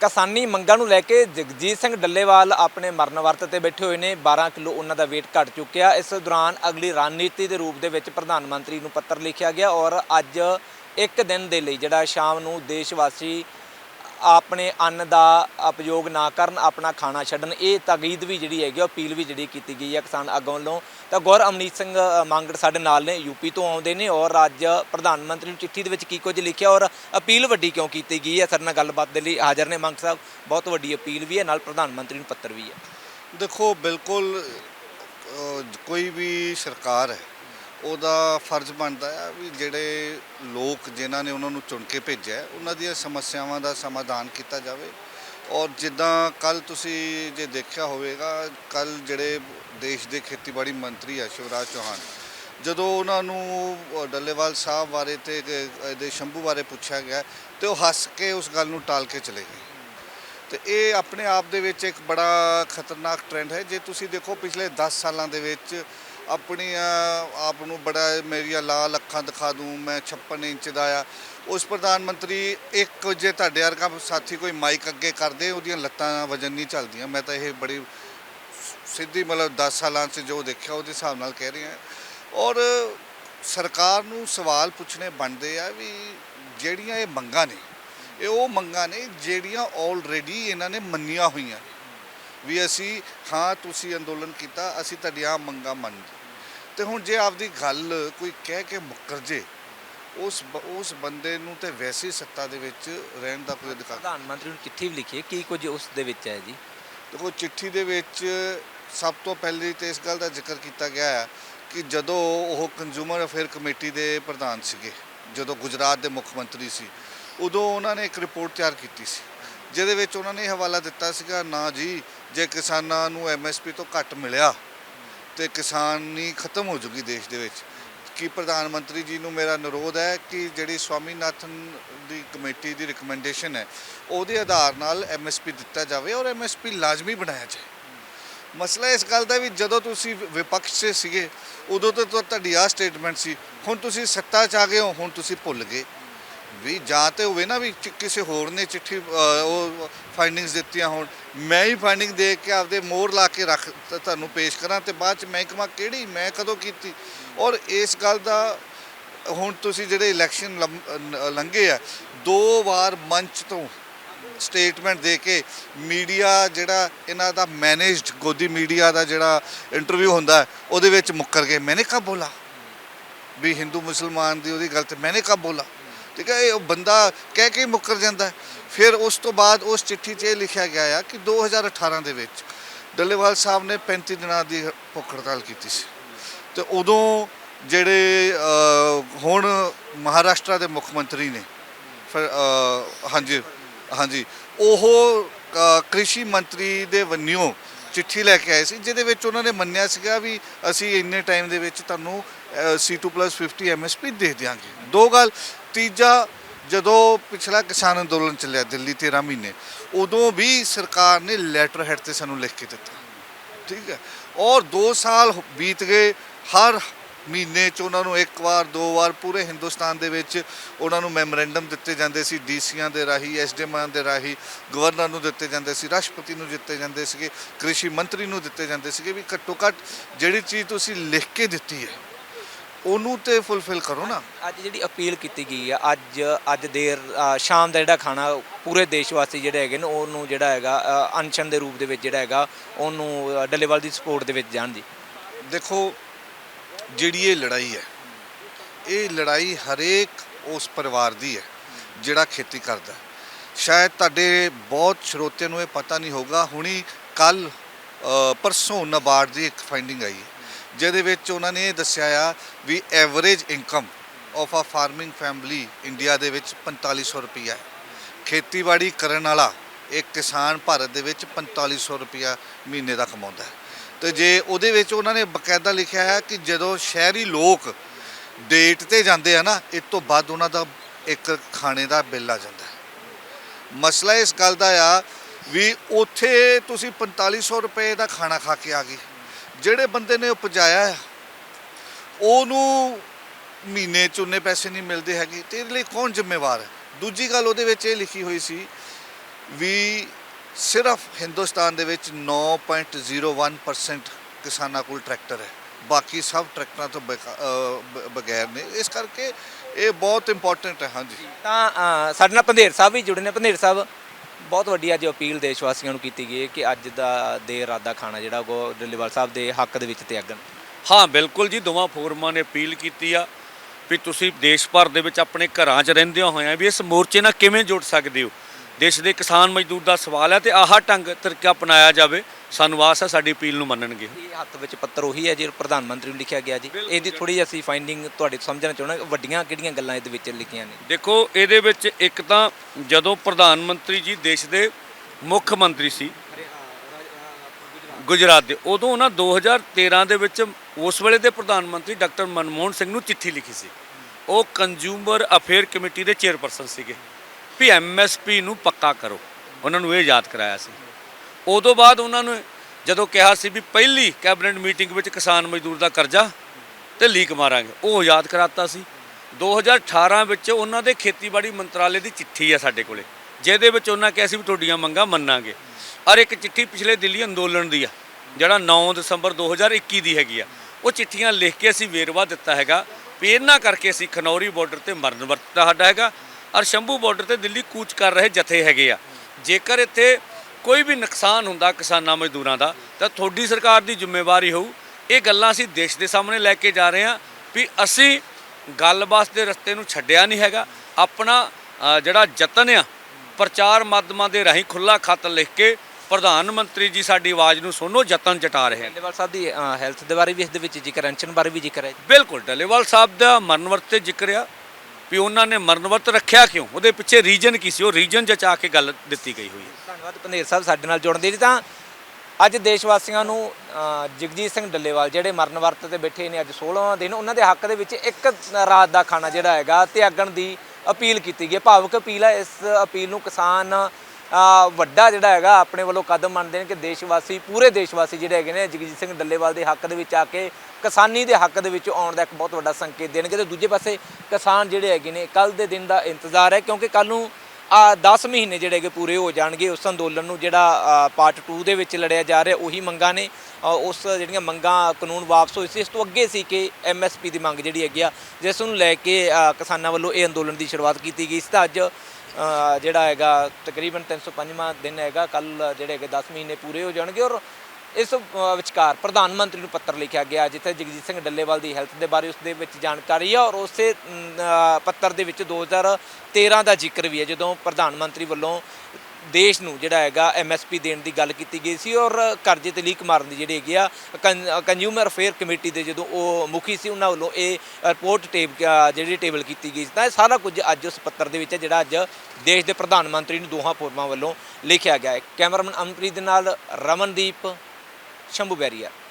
ਕਿਸਾਨੀ ਮੰਗਾਂ ਨੂੰ ਲੈ ਕੇ ਜਗਜੀਤ ਸਿੰਘ ਡੱਲੇਵਾਲ ਆਪਣੇ ਮਰਨ ਵਰਤ ਤੇ ਬੈਠੇ ਹੋਏ ਨੇ। 12 ਕਿਲੋ ਉਹਨਾਂ ਦਾ weight ਘਟ ਚੁੱਕਿਆ। ਇਸ ਦੌਰਾਨ ਅਗਲੀ ਰਣਨੀਤੀ ਦੇ ਰੂਪ ਦੇ ਵਿੱਚ ਪ੍ਰਧਾਨ ਮੰਤਰੀ ਨੂੰ ਪੱਤਰ ਲਿਖਿਆ ਗਿਆ ਔਰ ਅੱਜ ਇੱਕ ਦਿਨ ਦੇ ਲਈ ਜਿਹੜਾ ਸ਼ਾਮ ਨੂੰ ਦੇਸ਼ ਵਾਸੀ ਆਪਣੇ ਅੰਨ ਦਾ ਉਪਯੋਗ ਨਾ ਕਰਨ ਆਪਣਾ ਖਾਣਾ ਛੱਡਣ ਇਹ ਤਾਕੀਦ ਵੀ ਜਿਹੜੀ ਹੈਗੀ ਆ, ਅਪੀਲ ਵੀ ਜਿਹੜੀ ਕੀਤੀ ਗਈ ਹੈ ਕਿਸਾਨ ਆਗੂਆਂ ਵੱਲੋਂ। ਤਾਂ ਗੌਰ ਅਮਨੀਤ ਸਿੰਘ ਅ, ਮੰਗੜ ਸਾਡੇ ਨਾਲ ਨੇ ਯੂਪੀ ਤੋਂ ਆਉਂਦੇ ਨੇ ਔਰ ਅੱਜ ਪ੍ਰਧਾਨ ਮੰਤਰੀ ਨੂੰ ਚਿੱਠੀ ਦੇ ਵਿੱਚ ਕੀ ਕੁਝ ਲਿਖਿਆ ਔਰ ਅਪੀਲ ਵੱਡੀ ਕਿਉਂ ਕੀਤੀ ਗਈ ਹੈ? ਸਾਡੇ ਨਾਲ ਗੱਲਬਾਤ ਦੇ ਲਈ ਹਾਜ਼ਰ ਨੇ ਮੰਗ ਸਾਹਿਬ। ਬਹੁਤ ਵੱਡੀ ਅਪੀਲ ਵੀ ਹੈ ਨਾਲ ਪ੍ਰਧਾਨ ਮੰਤਰੀ ਨੂੰ ਪੱਤਰ ਵੀ ਹੈ। ਦੇਖੋ ਬਿਲਕੁਲ ਕੋਈ ਵੀ ਸਰਕਾਰ ਹੈ ਉਹਦਾ ਫਰਜ਼ ਬਣਦਾ ਹੈ ਵੀ ਜਿਹੜੇ ਲੋਕ ਜਿਨ੍ਹਾਂ ਨੇ ਉਹਨਾਂ ਨੂੰ ਚੁਣ ਕੇ ਭੇਜਿਆ ਉਹਨਾਂ ਦੀਆਂ ਸਮੱਸਿਆਵਾਂ ਦਾ ਸਮਾਧਾਨ ਕੀਤਾ ਜਾਵੇ। ਔਰ ਜਿੱਦਾਂ ਕੱਲ ਤੁਸੀਂ ਜੇ ਦੇਖਿਆ ਹੋਵੇਗਾ ਕੱਲ ਜਿਹੜੇ ਦੇਸ਼ ਦੇ ਖੇਤੀਬਾੜੀ ਮੰਤਰੀ ਆ ਸ਼ਿਵਰਾਜ ਚੌਹਾਨ, ਜਦੋਂ ਉਹਨਾਂ ਨੂੰ ਡੱਲੇਵਾਲ ਸਾਹਿਬ ਬਾਰੇ ਤੇ ਇਹਦੇ ਸ਼ੰਭੂ ਬਾਰੇ ਪੁੱਛਿਆ ਗਿਆ, ਤੇ ਉਹ ਹੱਸ ਕੇ ਉਸ ਗੱਲ ਨੂੰ ਟਾਲ ਕੇ ਚਲੇ ਗਏ। ਤੇ ਇਹ ਆਪਣੇ ਆਪ ਦੇ ਵਿੱਚ ਇੱਕ ਬੜਾ ਖਤਰਨਾਕ ਟ੍ਰੈਂਡ ਹੈ। ਜੇ ਤੁਸੀਂ ਦੇਖੋ, ਪਿਛਲੇ 10 ਸਾਲਾਂ ਦੇ ਵਿੱਚ ਆਪਣੀ ਆਪ ਨੂੰ ਬੜਾ ਮੇਰੀਆਂ ਲਾਲ ਅੱਖਾਂ ਦਿਖਾ ਦੂੰ, ਮੈਂ 56 ਇੰਚ ਦਾ ਆ। ਉਸ ਪ੍ਰਧਾਨ ਮੰਤਰੀ, ਇੱਕ ਜੇ ਤੁਹਾਡੇ ਵਰਗਾ ਸਾਥੀ ਕੋਈ ਮਾਈਕ ਅੱਗੇ ਕਰਦੇ, ਉਹਦੀਆਂ ਲੱਤਾਂ ਵਜਨ ਨਹੀਂ ਚੱਲਦੀਆਂ। ਮੈਂ ਤਾਂ ਇਹ ਬੜੀ ਸਿੱਧੀ ਮਤਲਬ 10 ਸਾਲਾਂ 'ਚ ਜੋ ਦੇਖਿਆ, ਉਹਦੇ ਹਿਸਾਬ ਨਾਲ ਕਹਿ ਰਿਹਾ। ਔਰ ਸਰਕਾਰ ਨੂੰ ਸਵਾਲ ਪੁੱਛਣੇ ਬਣਦੇ ਆ ਵੀ ਜਿਹੜੀਆਂ ਇਹ ਮੰਗਾਂ ਨੇ, ਇਹ ਉਹ ਮੰਗਾਂ ਨੇ ਜਿਹੜੀਆਂ ਆਲਰੇਡੀ ਇਹਨਾਂ ਨੇ ਮੰਨੀਆਂ ਹੋਈਆਂ ਵੀ ਅਸੀਂ, ਹਾਂ, ਤੁਸੀਂ ਅੰਦੋਲਨ ਕੀਤਾ, ਅਸੀਂ ਤੁਹਾਡੀਆਂ ਮੰਗਾਂ ਮੰਨਦੇ ਤੇ ਹੁਣ ਜੇ ਆਪਦੀ ਗੱਲ ਕੋਈ ਕਹਿ ਕੇ ਮੁੱਕਰ ਜੇ ਉਸ ਉਸ ਬੰਦੇ ਨੂੰ ਤੇ ਵੈਸੇ ਸੱਤਾ ਦੇ ਵਿੱਚ ਰਹਿਣ ਦਾ ਕੋਈ ਅਧਿਕਾਰ ਪ੍ਰਧਾਨ ਮੰਤਰੀ ਨੂੰ ਚਿੱਠੀ ਵੀ ਲਿਖੀ ਹੈ ਕੀ ਕੁਝ ਉਸ ਦੇ ਵਿੱਚ ਹੈ ਜੀ? ਦੇਖੋ ਚਿੱਠੀ ਦੇ ਵਿੱਚ ਸਭ ਤੋਂ ਪਹਿਲੀ ਤੇ ਇਸ ਗੱਲ ਦਾ ਜ਼ਿਕਰ ਕੀਤਾ ਗਿਆ ਹੈ ਕਿ ਜਦੋਂ ਉਹ ਕੰਜ਼ਿਊਮਰ ਅਫੇਅਰ ਕਮੇਟੀ ਦੇ ਪ੍ਰਧਾਨ ਸੀਗੇ ਜਦੋਂ ਗੁਜਰਾਤ ਦੇ ਮੁੱਖ ਮੰਤਰੀ ਸੀ ਉਦੋਂ ਉਹਨਾਂ ਨੇ ਇੱਕ ਰਿਪੋਰਟ ਤਿਆਰ ਕੀਤੀ ਸੀ ਜਿਹਦੇ ਵਿੱਚ ਉਹਨਾਂ ਨੇ ਹਵਾਲਾ ਦਿੱਤਾ ਸੀਗਾ ਨਾ ਜੀ ਜੇ ਕਿਸਾਨਾਂ ਨੂੰ ਐਮਐਸਪੀ ਤੋਂ ਘੱਟ ਮਿਲਿਆ ਤੇ ਕਿਸਾਨੀ ਖਤਮ ਹੋ ਜੂਗੀ ਦੇਸ਼ ਦੇ ਵਿੱਚ। ਕਿ ਪ੍ਰਧਾਨ ਮੰਤਰੀ ਜੀ ਨੂੰ ਮੇਰਾ ਅਨੁਰੋਧ ਹੈ ਕਿ ਜਿਹੜੀ ਸਵਾਮੀਨਾਥਨ ਦੀ ਕਮੇਟੀ ਦੀ ਰਿਕਮੈਂਡੇਸ਼ਨ ਹੈ, ਉਹਦੇ ਆਧਾਰ ਨਾਲ ਐਮਐਸਪੀ ਦਿੱਤਾ ਜਾਵੇ ਔਰ ਐਮਐਸਪੀ ਲਾਜ਼ਮੀ ਬਣਾਇਆ ਜਾਵੇ ਮਸਲਾ ਇਸ ਗੱਲ ਦਾ ਵੀ ਜਦੋਂ ਤੁਸੀਂ ਵਿ- ਵਿਪਕਸ਼ 'ਚ ਸੀਗੇ, ਉਦੋਂ ਤੋਂ ਤੁਹਾਡੀ ਆ ਸਟੇਟਮੈਂਟ ਸੀ, ਹੁਣ ਤੁਸੀਂ ਸੱਤਾ 'ਚ ਆ ਗਏ ਹੋ, ਹੁਣ ਤੁਸੀਂ ਭੁੱਲ ਗਏ। ਵੀ ਜਾਂ ਤੇ ਹੋਵੇ ਨਾ ਵੀ ਕਿਸੇ ਹੋਰ ਨੇ ਚਿੱਠੀ ਉਹ ਫਾਈਂਡਿੰਗਸ ਦਿੱਤੀਆਂ ਹੋਣ ਮੈਂ ਹੀ ਫਾਈਂਡਿੰਗ ਦੇ ਕੇ ਆਪਦੇ ਮੋਹਰ ਲਾ ਕੇ ਰੱਖ ਤੁਹਾਨੂੰ ਪੇਸ਼ ਕਰਾਂ ਤੇ ਬਾਅਦ ਚ ਮੈਂ ਕਹਾਂ ਕਿਹੜੀ, ਮੈਂ ਕਦੋਂ ਕੀਤੀ? ਔਰ ਇਸ ਗੱਲ ਦਾ ਹੁਣ ਤੁਸੀਂ ਜਿਹੜੇ ਇਲੈਕਸ਼ਨ ਲੰਘੇ ਆ, ਦੋ ਵਾਰ ਮੰਚ ਤੋਂ ਸਟੇਟਮੈਂਟ ਦੇ ਕੇ ਮੀਡੀਆ ਜਿਹੜਾ ਇਹਨਾਂ ਦਾ ਮੈਨੇਜਡ ਗੋਦੀ ਮੀਡੀਆ ਦਾ ਜਿਹੜਾ ਇੰਟਰਵਿਊ ਹੁੰਦਾ, ਉਹਦੇ ਵਿੱਚ ਮੁੱਕਰ ਗਏ। ਮੈਨੇ ਕਬ ਬੋਲਾ? ਵੀ ਹਿੰਦੂ ਮੁਸਲਮਾਨ ਦੀ ਉਹਦੀ ਗੱਲ ਤੇ ਮੈਨੇ ਕਬ ਬੋਲਾ? ਠੀਕ ਹੈ ਇਹ ਬੰਦਾ ਕਹਿ ਕੇ ਮੁੱਕਰ ਜਾਂਦਾ। ਫਿਰ ਉਸ ਤੋਂ ਬਾਅਦ ਉਸ ਚਿੱਠੀ 'ਚ ਇਹ ਲਿਖਿਆ ਗਿਆ ਆ ਕਿ 2018 ਦੇ ਵਿੱਚ ਡੱਲੇਵਾਲ ਸਾਹਿਬ ਨੇ 35 ਦਿਨਾਂ ਦੀ ਭੁੱਖ ਹੜਤਾਲ ਕੀਤੀ ਸੀ। ਤੇ ਉਦੋਂ ਜਿਹੜੇ ਹੁਣ ਮਹਾਰਾਸ਼ਟਰ ਦੇ ਮੁੱਖ ਮੰਤਰੀ ਨੇ, ਫਿਰ ਹਾਂਜੀ ਹਾਂਜੀ, ਉਹ ਕ੍ਰਿਸ਼ੀ ਮੰਤਰੀ ਦੇ ਵੰਨਿਓ ਚਿੱਠੀ ਲੈ ਕੇ ਆਏ ਸੀ, ਜਿਹਦੇ ਵਿੱਚ ਉਹਨਾਂ ਨੇ ਮੰਨਿਆ ਸੀਗਾ ਵੀ ਅਸੀਂ ਇੰਨੇ ਟਾਈਮ ਦੇ ਵਿੱਚ ਤੁਹਾਨੂੰ C2+50 MSP ਦੇ ਦਿਆਂਗੇ। ਦੋ ਗੱਲ, ਤੀਜਾ, ਜਦੋਂ ਪਿਛਲਾ ਕਿਸਾਨ ਅੰਦੋਲਨ ਚੱਲਿਆ ਦਿੱਲੀ 13 ਮਹੀਨੇ, ਉਦੋਂ ਵੀ ਸਰਕਾਰ ਨੇ ਲੈਟਰ ਹੈਡ ਤੇ ਸਾਨੂੰ ਲਿਖ ਕੇ ਦਿੱਤਾ। ਠੀਕ ਹੈ? ਔਰ 2 ਸਾਲ ਬੀਤ ਗਏ, ਹਰ ਮਹੀਨੇ ਚ ਉਹਨਾਂ ਨੂੰ ਇੱਕ ਵਾਰ, ਦੋ ਵਾਰ ਪੂਰੇ ਹਿੰਦੁਸਤਾਨ ਦੇ ਵਿੱਚ ਉਹਨਾਂ ਨੂੰ ਮੈਮੋਰੈਂਡਮ ਦਿੱਤੇ ਜਾਂਦੇ ਸੀ ਡੀਸੀਆਂ ਦੇ ਰਾਹੀਂ ਐਸਡੀਐਮਾਂ ਦੇ ਰਾਹੀਂ ਗਵਰਨਰ ਨੂੰ ਦਿੱਤੇ ਜਾਂਦੇ ਸੀ, ਰਾਸ਼ਟਰਪਤੀ ਨੂੰ ਦਿੱਤੇ ਜਾਂਦੇ ਸੀਗੇ, ਕ੍ਰਿਸ਼ੀ ਮੰਤਰੀ ਨੂੰ ਦਿੱਤੇ ਜਾਂਦੇ ਸੀਗੇ ਵੀ ਘੱਟੋ ਘੱਟ ਜਿਹੜੀ ਚੀਜ਼ ਤੁਸੀਂ ਲਿਖ ਕੇ ਦਿੱਤੀ ਹੈ ਉਹਨੂੰ ਤੇ ਫੁੱਲਫਿਲ ਕਰੋ ਨਾ। ਅੱਜ ਜਿਹੜੀ ਅਪੀਲ ਕੀਤੀ ਗਈ ਹੈ ਅੱਜ ਅੱਜ ਦੇਰ ਸ਼ਾਮ ਦਾ ਜਿਹੜਾ ਖਾਣਾ ਪੂਰੇ ਦੇਸ਼ ਵਾਸੀ ਜਿਹੜੇ ਹੈਗੇ ਨੇ ਉਹਨੂੰ ਜਿਹੜਾ ਹੈਗਾ ਅਨਸ਼ਨ ਦੇ ਰੂਪ ਦੇ ਵਿੱਚ ਜਿਹੜਾ ਹੈਗਾ ਉਹਨੂੰ ਡੱਲੇਵਾਲ ਦੀ ਸਪੋਰਟ ਦੇ ਵਿੱਚ ਜਾਣ ਦੀ। ਦੇਖੋ ਜਿਹੜੀ ਇਹ ਲੜਾਈ ਹੈ ਇਹ ਲੜਾਈ ਹਰੇਕ ਉਸ ਪਰਿਵਾਰ ਦੀ ਹੈ ਜਿਹੜਾ ਖੇਤੀ ਕਰਦਾ। ਸ਼ਾਇਦ ਤੁਹਾਡੇ ਬਹੁਤ ਸਰੋਤਿਆਂ ਨੂੰ ਇਹ ਪਤਾ ਨਹੀਂ ਹੋਗਾ ਹੁਣੀ ਕੱਲ ਪਰਸੋਂ ਨਬਾਰਡ ਦੀ ਇੱਕ ਫਾਈਂਡਿੰਗ ਆਈ ਹੈ। ਜਿਹਦੇ ਵਿੱਚ ਉਹਨਾਂ ਨੇ ਇਹ ਦੱਸਿਆ ਆ ਵੀ average income of uh farming family India ਦੇ ਵਿੱਚ 4500 ਰੁਪਈਆ ਹੈ। ਖੇਤੀਬਾੜੀ ਕਰਨ ਵਾਲਾ ਇੱਕ ਕਿਸਾਨ ਭਾਰਤ ਦੇ ਵਿੱਚ 4500 ਰੁਪਈਆ ਮਹੀਨੇ ਦਾ ਕਮਾਉਂਦਾ ਹੈ। ਤੇ ਜੇ ਉਹਦੇ ਵਿੱਚ ਉਹਨਾਂ ਨੇ ਬਕਾਇਦਾ ਲਿਖਿਆ ਹੈ ਕਿ ਜਦੋਂ ਸ਼ਹਿਰੀ ਲੋਕ ਡੇਟ ਤੇ ਜਾਂਦੇ ਆ ਨਾ, ਇਸ ਤੋਂ ਬਾਅਦ ਉਹਨਾਂ ਦਾ ਇੱਕ ਖਾਣੇ ਦਾ ਬਿੱਲ ਆ ਜਾਂਦਾ ਮਸਲਾ ਇਸ ਗੱਲ ਦਾ ਆ ਵੀ ਉੱਥੇ ਤੁਸੀਂ 4500 ਰੁਪਏ ਦਾ ਖਾਣਾ ਖਾ ਕੇ ਆ ਗਏ। ਜਿਹੜੇ ਬੰਦੇ ਨੇ ਉਪਜਾਇਆ ਆ ਉਹਨੂੰ ਮਹੀਨੇ ਚ ਉਨੇ ਪੈਸੇ ਨਹੀਂ ਮਿਲਦੇ ਹੈਗੇ ਤੇ ਇਹਦੇ ਲਈ ਕੌਣ ਜ਼ਿੰਮੇਵਾਰ ਹੈ? ਦੂਜੀ ਗੱਲ ਉਹਦੇ ਵਿੱਚ ਇਹ ਲਿਖੀ ਹੋਈ ਸੀ ਵੀ ਸਿਰਫ ਹਿੰਦੁਸਤਾਨ ਦੇ ਵਿੱਚ 9.01% ਕਿਸਾਨਾਂ ਕੋਲ ਟਰੈਕਟਰ ਹੈ। ਬਾਕੀ ਸਭ ਟਰੈਕਟਰਾਂ ਤੋਂ ਬੇਕਾ- ਬਗੈਰ ਨੇ। ਇਸ ਕਰਕੇ ਇਹ ਬਹੁਤ ਇੰਪੋਰਟੈਂਟ ਹੈ, ਹਾਂਜੀ। ਤਾਂ ਸਾਡੇ ਨਾਲ ਪੰਧੇਰ ਸਾਹਿਬ ਵੀ ਜੁੜੇ ਨੇ। ਪੰਧੇਰ ਸਾਹਿਬ ਬਹੁਤ ਵੱਡੀ ਅੱਜ ਅਪੀਲ ਦੇਸ਼ ਵਾਸੀਆਂ ਨੂੰ ਕੀਤੀ ਗਈ ਹੈ ਕਿ ਅੱਜ ਦਾ ਦੇ ਰਾਦਾ ਖਾਣਾ ਜਿਹੜਾ ਉਹ ਡੱਲੇਵਾਲ ਸਾਹਿਬ ਦੇ ਹੱਕ ਦੇ ਵਿੱਚ ਤਿਆਗਣ। ਹਾਂ, ਬਿਲਕੁਲ ਜੀ, ਦੋਵਾਂ ਫੋਰਮਾਂ ਨੇ ਅਪੀਲ ਕੀਤੀ ਆ ਵੀ ਤੁਸੀਂ ਦੇਸ਼ ਭਰ ਦੇ ਵਿੱਚ ਆਪਣੇ ਘਰਾਂ 'ਚ ਰਹਿੰਦਿਆਂ ਹੋਇਆਂ ਵੀ ਇਸ ਮੋਰਚੇ ਨਾਲ ਕਿਵੇਂ ਜੁੜ ਸਕਦੇ ਹੋ? ਦੇਸ਼ ਦੇ ਕਿਸਾਨ ਮਜ਼ਦੂਰ ਦਾ ਸਵਾਲ ਹੈ ਤੇ ਆਹ ਢੰਗ ਤਰੀਕਾ ਅਪਣਾਇਆ ਜਾਵੇ ਸਾਨੂੰ ਆਸ ਹੈ ਸਾਡੀ ਅਪੀਲ ਨੂੰ ਮੰਨਣਗੇ। ਇਹ ਹੱਥ ਵਿੱਚ ਪੱਤਰ ਉਹੀ ਹੈ ਜਿਹੜਾ ਪ੍ਰਧਾਨ ਮੰਤਰੀ ਨੂੰ ਲਿਖਿਆ ਗਿਆ ਜੀ। ਇਹਦੀ ਥੋੜੀ ਜਿਹੀ ਅਸੀਂ ਫਾਈਂਡਿੰਗ ਤੁਹਾਡੇ ਤੋਂ ਸਮਝਣਾ ਚਾਹੁੰਦਾ ਵੱਡੀਆਂ ਕਿਹੜੀਆਂ ਗੱਲਾਂ ਇਹਦੇ ਵਿੱਚ ਲਿਖੀਆਂ ਨੇ? ਦੇਖੋ ਇਹਦੇ ਵਿੱਚ ਇੱਕ ਤਾਂ ਜਦੋਂ ਪ੍ਰਧਾਨ ਮੰਤਰੀ ਜੀ ਦੇਸ਼ ਦੇ ਮੁੱਖ ਮੰਤਰੀ ਸੀ ਗੁਜਰਾਤ ਦੇ ਉਦੋਂ ਉਹਨਾਂ 2013 ਦੇ ਵਿੱਚ ਉਸ ਵੇਲੇ ਦੇ ਪ੍ਰਧਾਨ ਮੰਤਰੀ ਡਾਕਟਰ ਮਨਮੋਹਨ ਸਿੰਘ ਨੂੰ ਚਿੱਠੀ ਲਿਖੀ ਸੀ। ਉਹ ਕੰਜ਼ਿਊਮਰ ਅਫੇਅਰ ਕਮੇਟੀ ਦੇ ਚੇਅਰਪਰਸਨ ਸੀਗੇ। ਵੀ ਐਮਐਸਪੀ ਨੂੰ ਪੱਕਾ ਕਰੋ। ਉਹਨਾਂ ਨੂੰ ਇਹ ਯਾਦ ਕਰਾਇਆ ਸੀ। ਉਦੋਂ ਬਾਅਦ ਉਹਨਾਂ ਨੂੰ ਜਦੋਂ ਕਿਹਾ ਸੀ ਵੀ ਪਹਿਲੀ ਕੈਬਨਿਟ ਮੀਟਿੰਗ ਵਿੱਚ ਕਿਸਾਨ ਮਜ਼ਦੂਰ ਦਾ ਕਰਜ਼ਾ ਤੇ ਲੀਕ ਮਾਰਾਂਗੇ, ਉਹ ਯਾਦ ਕਰਾਤਾ ਸੀ। 2018 ਵਿੱਚ ਉਹਨਾਂ ਦੇ ਖੇਤੀਬਾੜੀ ਮੰਤਰਾਲੇ ਦੀ ਚਿੱਠੀ ਆ ਸਾਡੇ ਕੋਲੇ, ਜਿਹਦੇ ਵਿੱਚ ਉਹਨਾਂ ਕਿਹਾ ਸੀ ਵੀ ਤੁਹਾਡੀਆਂ ਮੰਗਾਂ ਮੰਨਾਂਗੇ। ਔਰ ਇੱਕ ਚਿੱਠੀ ਪਿਛਲੇ ਦਿੱਲੀ ਅੰਦੋਲਨ ਦੀ ਆ, ਜਿਹੜਾ 9 ਦਸੰਬਰ 2021 ਦੀ ਹੈਗੀ ਆ। ਉਹ ਚਿੱਠੀਆਂ ਲਿਖ ਕੇ ਅਸੀਂ ਵੇਰਵਾ ਦਿੱਤਾ ਹੈਗਾ ਵੀ ਇਹਨਾਂ ਕਰਕੇ ਅਸੀਂ ਖਨੌਰੀ ਬਾਰਡਰ ਤੇ ਮਰਨ ਵਰਤਦਾ ਸਾਡਾ ਹੈਗਾ। ਔਰ ਸ਼ੰਭੂ ਬਾਰਡਰ ਤੇ ਦਿੱਲੀ ਕੂਚ ਕਰ ਰਹੇ ਜਥੇ ਹੈਗੇ ਆ। ਜੇਕਰ ਇੱਥੇ ਕੋਈ ਵੀ ਨੁਕਸਾਨ ਹੁੰਦਾ ਕਿਸਾਨਾਂ ਮਜ਼ਦੂਰਾਂ ਦਾ ਤਾਂ ਤੁਹਾਡੀ ਸਰਕਾਰ ਦੀ ਜ਼ਿੰਮੇਵਾਰੀ ਹੋਊ। ਇਹ ਗੱਲਾਂ ਅਸੀਂ ਦੇਸ਼ ਦੇ ਸਾਹਮਣੇ ਲੈ ਕੇ ਜਾ ਰਹੇ ਹਾਂ ਵੀ ਅਸੀਂ ਗੱਲਬਾਤ ਦੇ ਰਸਤੇ ਨੂੰ ਛੱਡਿਆ ਨਹੀਂ ਹੈਗਾ। ਆਪਣਾ ਜਿਹੜਾ ਯਤਨ ਆ ਪ੍ਰਚਾਰ ਮਾਧਮਾਂ ਦੇ ਰਾਹੀਂ ਖੁੱਲਾ ਖੱਤ ਲਿਖ ਕੇ ਪ੍ਰਧਾਨ ਮੰਤਰੀ ਜੀ ਸਾਡੀ ਆਵਾਜ਼ ਨੂੰ ਸੁਣੋ ਯਤਨ ਜਟਾ ਰਹੇ ਹਨ ਡੱਲੇਵਾਲ ਸਾਹਿਬ ਦੀ ਹੈਲਥ ਦੇ ਬਾਰੇ ਵੀ ਇਸ ਦੇ ਵਿੱਚ ਜ਼ਿਕਰ ਐਂਸ਼ਨ ਬਾਰੇ ਵੀ ਜ਼ਿਕਰ ਹੈ। ਬਿਲਕੁਲ ਡੱਲੇਵਾਲ ਸਾਹਿਬ ਦਾ ਮਰਨ ਵਰਤ ਤੇ ਜ਼ਿਕਰ ਆ। ਵੀ ਉਹਨਾਂ ਨੇ ਮਰਨ ਵਰਤ ਰੱਖਿਆ ਕਿਉਂ? ਉਹਦੇ ਪਿੱਛੇ ਰੀਜਨ ਕੀ ਸੀ? ਉਹ ਰੀਜਨ ਜਚਾ ਕੇ ਗੱਲ ਦਿੱਤੀ ਗਈ ਹੋਈ ਹੈ। ਧੰਨਵਾਦ ਪੰਧੇਰ ਸਾਹਿਬ ਸਾਡੇ ਨਾਲ ਜੁੜਨ ਦੇ ਲਈ। ਤਾਂ ਅੱਜ ਦੇਸ਼ ਵਾਸੀਆਂ ਨੂੰ ਜਗਜੀਤ ਸਿੰਘ ਡੱਲੇਵਾਲ ਜਿਹੜੇ ਮਰਨ ਵਰਤ ਤੇ ਬੈਠੇ ਨੇ ਅੱਜ 16ਵਾਂ ਦਿਨ, ਉਹਨਾਂ ਦੇ ਹੱਕ ਦੇ ਵਿੱਚ ਇੱਕ ਰਾਤ ਦਾ ਖਾਣਾ ਜਿਹੜਾ ਹੈਗਾ, ਤਿਆਗਣ ਦੀ ਅਪੀਲ ਕੀਤੀ ਗਈ ਹੈ। ਭਾਵੁਕ ਅਪੀਲ ਹੈ ਇਸ ਅਪੀਲ ਨੂੰ ਕਿਸਾਨ ਵੱਡਾ ਜਿਹੜਾ ਹੈਗਾ, ਆਪਣੇ ਵੱਲੋਂ ਕਦਮ ਮੰਨਦੇ ਨੇ ਕਿ ਦੇਸ਼ ਵਾਸੀ ਪੂਰੇ ਦੇਸ਼ ਵਾਸੀ ਜਿਹੜੇ ਹੈਗੇ ਨੇ, ਜਗਜੀਤ ਸਿੰਘ ਡੱਲੇਵਾਲ ਦੇ ਹੱਕ ਦੇ ਵਿੱਚ ਆ ਕੇ, ਕਿਸਾਨੀ ਦੇ ਹੱਕ ਦੇ ਵਿੱਚ ਆਉਣ ਦਾ ਇੱਕ ਬਹੁਤ ਵੱਡਾ ਸੰਕੇਤ ਦੇਣਗੇ। ਤੇ ਦੂਜੇ ਪਾਸੇ ਕਿਸਾਨ ਜਿਹੜੇ ਹੈਗੇ ਨੇ ਕੱਲ ਦੇ ਦਿਨ ਦਾ ਇੰਤਜ਼ਾਰ ਹੈ, ਕਿਉਂਕਿ ਕੱਲ ਨੂੰ, ਆ 10 ਮਹੀਨੇ ਜਿਹੜੇ ਕਿ ਪੂਰੇ ਹੋ ਜਾਣਗੇ ਉਸ ਅੰਦੋਲਨ ਨੂੰ, ਜਿਹੜਾ ਪਾਰਟ 2 ਦੇ ਵਿੱਚ ਲੜਿਆ ਜਾ ਰਿਹਾ, ਉਹੀ ਮੰਗਾਂ ਨੇ। ਉਸ ਜਿਹੜੀਆਂ ਮੰਗਾਂ ਕਾਨੂੰਨ ਵਾਪਸ ਹੋਏ ਸੀ, ਇਸ ਤੋਂ ਅੱਗੇ ਸੀ ਕਿ ਐਮਐਸਪੀ ਦੀ ਮੰਗ ਜਿਹੜੀ ਹੈਗੀ ਆ, ਜਿਸ ਨੂੰ ਲੈ ਕੇ ਕਿਸਾਨਾਂ ਵੱਲੋਂ ਇਹ ਅੰਦੋਲਨ ਦੀ ਸ਼ੁਰੂਆਤ ਕੀਤੀ ਗਈ ਸੀ। ਤਾਂ ਅੱਜ ਜਿਹੜਾ ਹੈਗਾ ਤਕਰੀਬਨ 305ਵਾਂ ਦਿਨ ਹੈਗਾ ਕੱਲ ਜਿਹੜੇ ਹੈਗੇ 10 ਮਹੀਨੇ ਪੂਰੇ ਹੋ ਜਾਣਗੇ ਔਰ ਇਸ ਵਿਚਕਾਰ ਪ੍ਰਧਾਨ ਮੰਤਰੀ ਨੂੰ ਪੱਤਰ ਲਿਖਿਆ ਗਿਆ ਜਿੱਥੇ ਜਗਜੀਤ ਸਿੰਘ ਡੱਲੇਵਾਲ ਦੀ ਹੈਲਥ ਦੇ ਬਾਰੇ ਉਸ ਦੇ ਵਿੱਚ ਜਾਣਕਾਰੀ ਹੈ ਔਰ ਉਸੇ ਪੱਤਰ ਦੇ ਵਿੱਚ 2013 ਦਾ ਜ਼ਿਕਰ ਵੀ ਹੈ, ਜਦੋਂ ਪ੍ਰਧਾਨ ਮੰਤਰੀ ਵੱਲੋਂ ਦੇਸ਼ ਨੂੰ ਜਿਹੜਾ ਹੈਗਾ ਐਮਐਸਪੀ ਦੇਣ ਦੀ ਗੱਲ ਕੀਤੀ ਗਈ ਸੀ ਔਰ ਕਰਜ਼ੇ ਤੇ ਲੀਕ ਮਾਰਨ ਦੀ ਜਿਹੜੀ ਹੈਗੀ ਆ ਕੰਜ਼ਿਊਮਰ ਅਫੇਅਰ ਕਮੇਟੀ ਦੇ ਜਦੋਂ ਉਹ ਮੁਖੀ ਸੀ ਉਹਨਾਂ ਵੱਲੋਂ ਇਹ ਰਿਪੋਰਟ ਟੇਬ ਜਿਹੜੀ ਟੇਬਲ ਕੀਤੀ ਗਈ ਸੀ। ਤਾਂ ਇਹ ਸਾਰਾ ਕੁਝ ਅੱਜ ਉਸ ਪੱਤਰ ਦੇ ਵਿੱਚ ਹੈ, ਜਿਹੜਾ ਅੱਜ ਦੇਸ਼ ਦੇ ਪ੍ਰਧਾਨ ਮੰਤਰੀ ਨੂੰ ਦੋਹਾਂ ਫੋਰਮਾਂ ਵੱਲੋਂ ਲਿਖਿਆ ਗਿਆ ਹੈ। ਕੈਮਰਾਮੈਨ ਅਮਨਪ੍ਰੀਤ ਦੇ ਨਾਲ ਰਮਨਦੀਪ ਸ਼ੰਭੂ ਬੈਰੀਆ